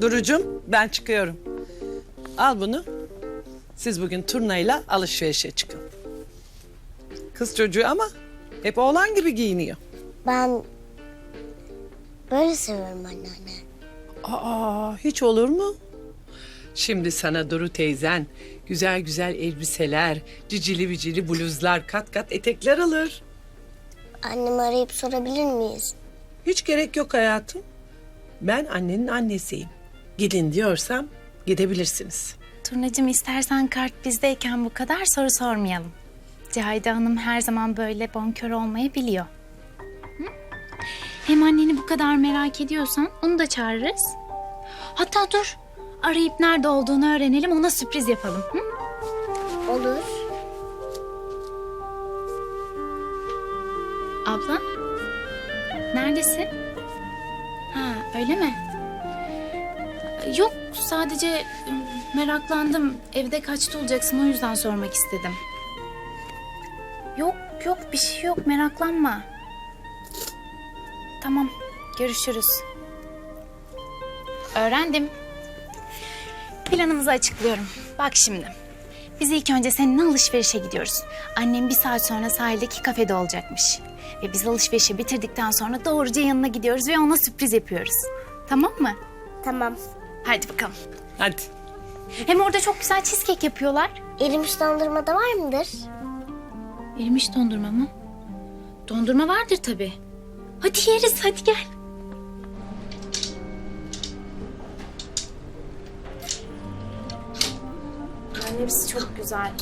Durucum ben çıkıyorum. Al bunu. Siz bugün turnayla alışverişe çıkın. Kız çocuğu ama hep oğlan gibi giyiniyor. Ben böyle seviyorum anneanne. Aa hiç olur mu? Şimdi sana Duru teyzen güzel güzel elbiseler, cicili bicili bluzlar, kat kat etekler alır. Annemi arayıp sorabilir miyiz? Hiç gerek yok hayatım. Ben annenin annesiyim. Gidin diyorsam gidebilirsiniz. Turnacığım istersen kart bizdeyken bu kadar soru sormayalım. Cahide Hanım her zaman böyle bonkör olmayı biliyor. Hı? Hem anneni bu kadar merak ediyorsan onu da çağırırız. Hatta dur arayıp nerede olduğunu öğrenelim ona sürpriz yapalım. Hı? Olur. Abla neredesin? Ha öyle mi? Yok sadece ım, meraklandım. Evde kaçta olacaksın o yüzden sormak istedim. Yok yok bir şey yok meraklanma. Tamam görüşürüz. Öğrendim. Planımızı açıklıyorum. Bak şimdi. Biz ilk önce seninle alışverişe gidiyoruz. Annem bir saat sonra sahildeki kafede olacakmış. Ve biz alışverişi bitirdikten sonra doğruca yanına gidiyoruz ve ona sürpriz yapıyoruz. Tamam mı? Tamam. Hadi bakalım. Hadi. Hem orada çok güzel cheesecake yapıyorlar. Erimiş dondurma da var mıdır? Erimiş dondurma mı? Dondurma vardır tabii. Hadi yeriz hadi gel. Yani hepsi çok güzel.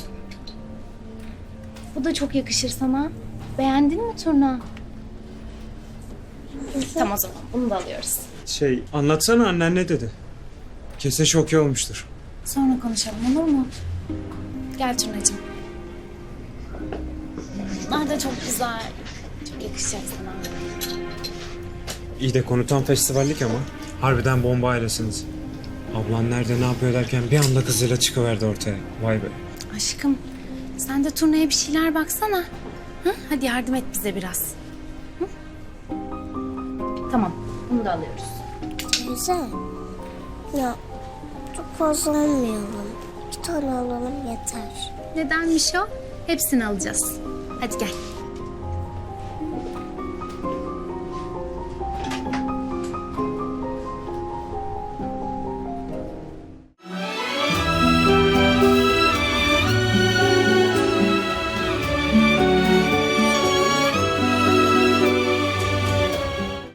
Bu da çok yakışır sana. Beğendin mi turna? tamam o zaman bunu da alıyoruz. Şey anlatsana annen ne dedi? Kesin şoke olmuştur. Sonra konuşalım olur mu? Gel Turnacığım. Bunlar da çok güzel. Çok yakışacak sana. İyi de konu tam festivallik ama. Harbiden bomba ailesiniz. Ablan nerede ne yapıyor derken bir anda kızıyla çıkıverdi ortaya. Vay be. Aşkım sen de turnaya bir şeyler baksana. Hı? Hadi yardım et bize biraz. Hı? Tamam bunu da alıyoruz. Teyze. Ya çok fazla almayalım. İki tane alalım yeter. Nedenmiş o? Hepsini alacağız. Hadi gel.